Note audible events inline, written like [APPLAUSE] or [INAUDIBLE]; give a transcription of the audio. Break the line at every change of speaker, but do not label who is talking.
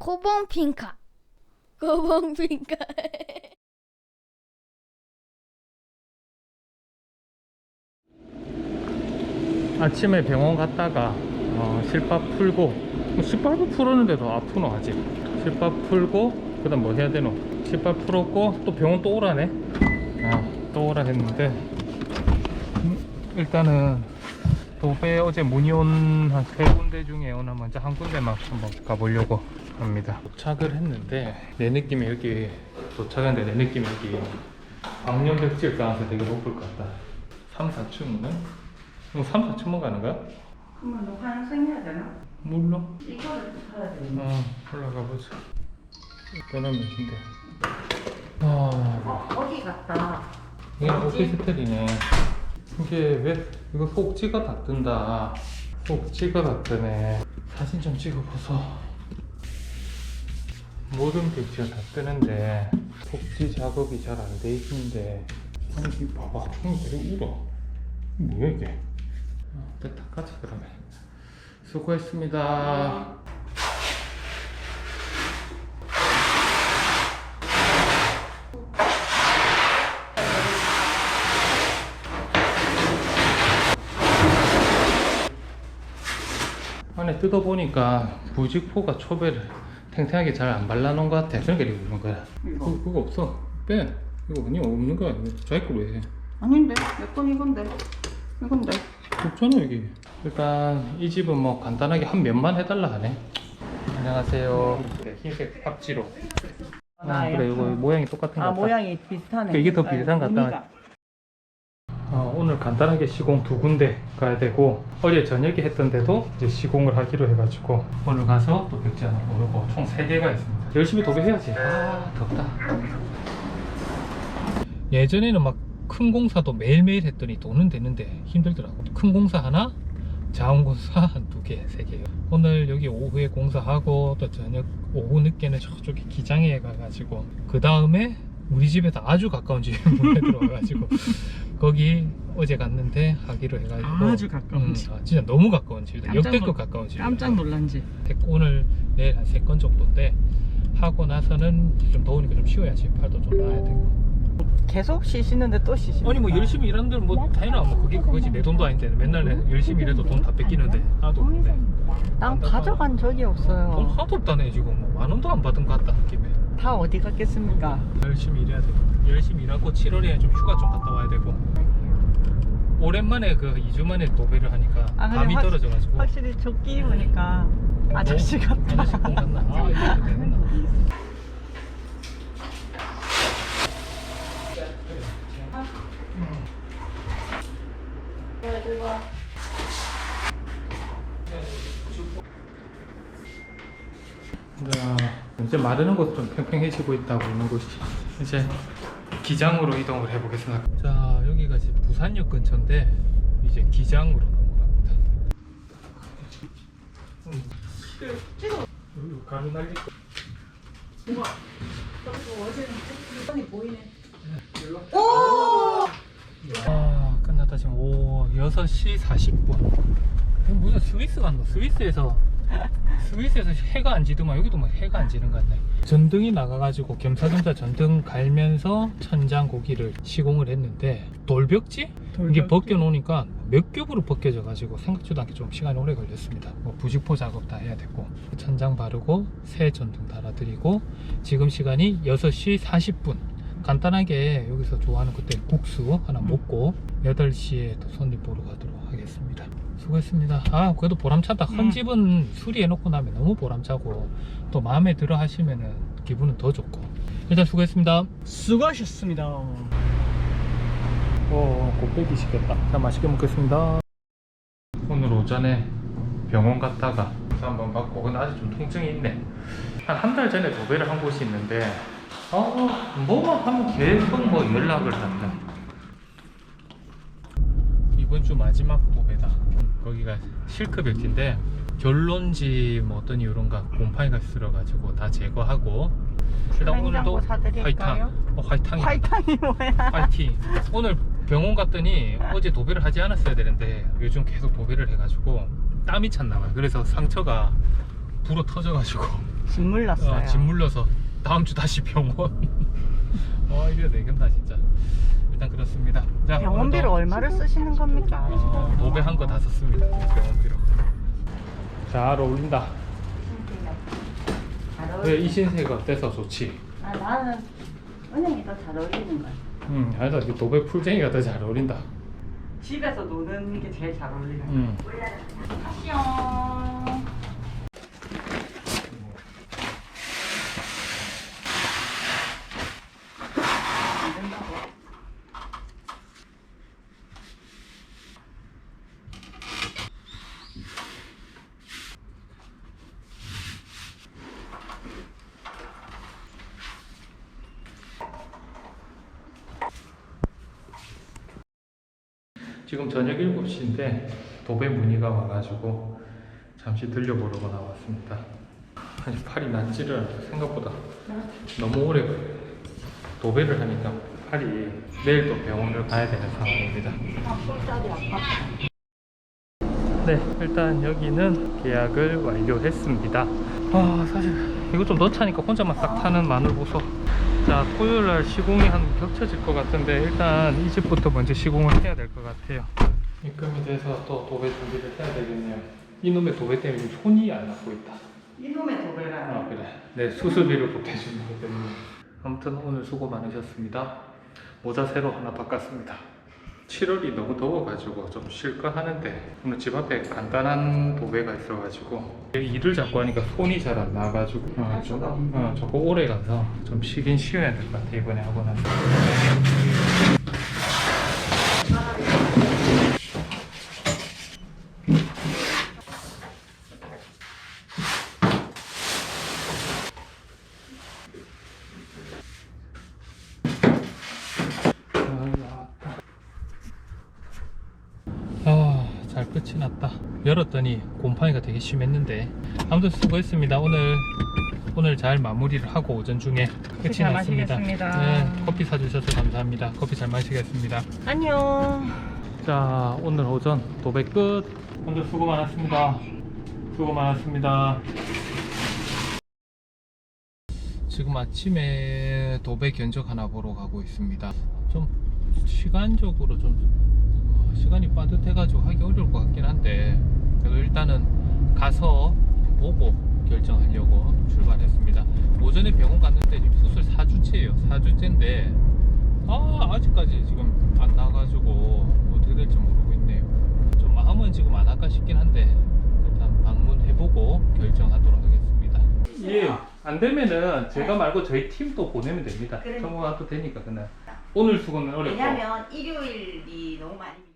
고봉핑카. 고봉핑카. [LAUGHS]
아침에 병원 갔다가 어, 실밥 풀고 뭐 실밥을 풀었는데도 아프노 아직 실밥 풀고 그 다음 뭐 해야 되노 실밥 풀었고 또 병원 또 오라네 아또 오라 했는데 음, 일단은 도배 어제 문의 온한세 군데 중에 오늘 먼저 한 군데만 한번 가보려고 합니다 도착을 했는데 내 느낌이 여기 도착했는데 내 느낌이 여기 광년백지일 가능성이 되게 높을 것 같다 3, 4층은? 이거 3, 4층만 가는 거야?
그러면 너 환승해야 되나?
몰라
이거를 사야 돼.
어 올라가 보자 떠나면 된대 아
어, 거기 같다.
이게 오피스텔이네 이게 왜 이거 속지가 다 뜬다 속지가 다 뜨네 사진 좀 찍어보소 모든 백지가 다 뜨는데 속지 작업이 잘 안 돼 있는데 아니 이거 봐봐. 형이 되게 울어. 뭐야 이게? 어, 됐다 가자 그러면. 수고했습니다. 안에 뜯어보니까 부직포가 초배를 탱탱하게 잘 안 발라놓은 것 같아 그러니까 이렇게 그런 거야
이거.
그거, 그거 없어 빼 이거 아니 없는 거야 자기 거로 해
아닌데? 내 건 이건데. 이건데.
없잖아 여기 일단 이 집은 뭐 간단하게 한 면만 해달라 하네 안녕하세요 네, 흰색 팝지로 아? 그래 이거 모양이 똑같은 거
아,
같다
모양이 비슷하네.
그러니까 이게 더
색깔,
비슷한 것 같다. 어, 오늘 간단하게 시공 두 군데 가야 되고 어제 저녁에 했던 데도 이제 시공을 하기로 해가지고 오늘 가서 또 백지 하나 오르고 총 세 개가 있습니다. 열심히 도배해야지. 아 덥다. 예전에는 막 큰 공사도 매일매일 했더니 돈은 되는데 힘들더라고. 큰 공사 하나, 자원공사 한 두 개, 세 개. 오늘 여기 오후에 공사하고 또 저녁 오후 늦게는 저쪽에 기장에 가가지고 그 다음에 우리 집에도 아주 가까운 집에 [LAUGHS] 문에 들어와가지고 거기 어제 갔는데 하기로 해가지고.
아주 가까운
음,
집.
아, 진짜 너무 가까운 집이다.
깜짝
역대급
놀-
가까운 집
깜짝 놀란 집.
오늘 내일 한 세 건 정도인데 하고 나서는 좀 더우니까 좀 쉬어야지. 팔도 좀 나아야 되고.
계속 쉬시는데 또 쉬시.
아니 뭐 열심히 일하는 데는 뭐 당연히 뭐 그게 그거지 내 돈도 아닌데 맨날 내 열심히 일해도 돈 다 뺏기는데. 하나도 없는데.
난 가져간 적이
돈
없어요.
하나도 없다네 지금. 뭐만 원도 안 받은 것 같다 느낌에.
다 어디 갔겠습니까?
열심히 일해야 되고. 열심히 일하고 7월에 좀 휴가 좀 갔다 와야 되고 오랜만에 그 2주 만에 도배를 하니까
아, 근데
감이
확-
떨어져가지고
확실히 조끼 입으니까 아저씨
어?
같다.
아저씨 공 같나? 아 이렇게 되나? 자, 이제 마르는 곳 좀 팽팽해지고 있다고 있는 곳이 이제 기장으로 이동을 해보겠습니다. 자, 여기가 이제 부산역 근처인데 이제 기장으로 넘어갑니다. 음. 여기 가루 날릴 거. 아, 끝났다 지금 오 6시 40분. 무슨 스위스 갔노? 스위스에서 스위스에서 해가 안 지더만 여기도 뭐 해가 안 지는 것 같네. 전등이 나가가지고 겸사겸사 전등 갈면서 천장 고기를 시공을 했는데 돌벽지? 이게
돌벽지?
벗겨 놓으니까 몇 겹으로 벗겨져 가지고 생각지도 않게 좀 시간이 오래 걸렸습니다. 뭐 부직포 작업 다 해야 됐고 천장 바르고 새 전등 달아드리고 지금 시간이 6시 40분. 간단하게 여기서 좋아하는 그때 국수 하나 먹고 8시에 또 손님 보러 가도록 하겠습니다. 수고했습니다. 아, 그래도 보람차다. 헌
음.
집은 수리해놓고 나면 너무 보람차고 또 마음에 들어 하시면은 기분은 더 좋고. 일단 수고했습니다.
수고하셨습니다.
어, 곱빼기 시켰다. 자, 맛있게 먹겠습니다. 오늘 오전에 병원 갔다가 한번 받고, 근데 아직 좀 통증이 있네. 한 한 달 전에 도배를 한 곳이 있는데, 어, 뭐만 하면 계속 뭐 연락을 한다. 이번 주 마지막 도배다. 거기가 실크백지인데, 결론지 뭐 어떤 이유론가 곰팡이가 쓸어가지고 다 제거하고, 일단 오늘도? 화이탕, 어, 화이탕이
화이탕이 뭐야?
파이팅. 오늘 병원 갔더니 어제 도배를 하지 않았어야 되는데 요즘 계속 도배를 해가지고 땀이 찼나 봐요. 그래서 상처가 불어 터져가지고
집 물렀어요.
어, 집 물려서 다음 주 다시 병원. [LAUGHS] 어 이래 되겠나 진짜. 일단 그렇습니다. 자,
병원비를
오늘도,
얼마를 쓰시는 겁니까?
어, 노배 한거 다 썼습니다. 병원비로. 잘 어울린다. 왜이 신세가 어때서 좋지?
아, 나는 은행이 더 잘 어울리는 거야.
응, 아니다. 이 노배 풀쟁이가 더 잘 어울린다.
집에서 노는 게 제일 잘 어울리는 거야.
응.
파시옹.
지금 저녁 7시인데 도배 문의가 와가지고 잠시 들려보려고 나왔습니다. 아니 팔이 낫지를. 생각보다 너무 오래. 도배를 하니까 팔이 내일 또 병원을 가야 되는 상황입니다. 네, 일단 여기는 계약을 완료했습니다. 아, 사실 이거 좀 넣자니까 혼자만 싹 타는 마늘 보소. 자, 토요일 날 시공이 한 겹쳐질 것 같은데 일단 이 집부터 먼저 시공을 해야 될 것 같아요. 입금이 돼서 또 도배 준비를 해야 되겠네요. 이놈의 도배 때문에 지금 손이 안 낫고 있다.
이놈의 도배라.
아 그래. 네 수수비를 보태주는 것 때문에. 아무튼 오늘 수고 많으셨습니다. 모자 새로 하나 바꿨습니다. 7월이 너무 더워가지고 좀 쉴까 하는데 오늘 집 앞에 간단한 도배가 있어가지고 일을 자꾸 하니까 손이 잘 안 나가지고. 어, 좀, 어, 저거 오래 가서 좀 쉬긴 쉬어야 될 것 같아 이번에 하고 나서 아, 잘 끝이 났다. 열었더니 곰팡이가 되게 심했는데 아무튼 수고했습니다. 오늘 오늘 잘 마무리를 하고 오전 중에 끝이
잘
났습니다.
마시겠습니다.
네, 커피 사주셔서 감사합니다. 커피 잘 마시겠습니다.
안녕.
자, 오늘 오전 도배 끝. 오늘 수고 많았습니다. 수고 많았습니다. 지금 아침에 도배 견적 하나 보러 가고 있습니다. 좀 시간적으로 좀 어, 시간이 빠듯해가지고 하기 어려울 것 같긴 한데 그래도 일단은 가서 보고 결정하려고 출발했습니다. 오전에 병원 갔는데 지금 수술 4주째예요. 4주째인데 아 아직까지 지금 안 나가지고 어떻게 될지 모르고 있네요. 좀 마음은 지금 안 할까 싶긴 한데 일단 방문해보고 결정하도록 하겠습니다. 예, 안 되면은 제가 말고 저희 팀도 보내면 됩니다.
그래.
정보가 또 되니까 그날 오늘 수고는 어렵고
왜냐면 일요일이 너무 많이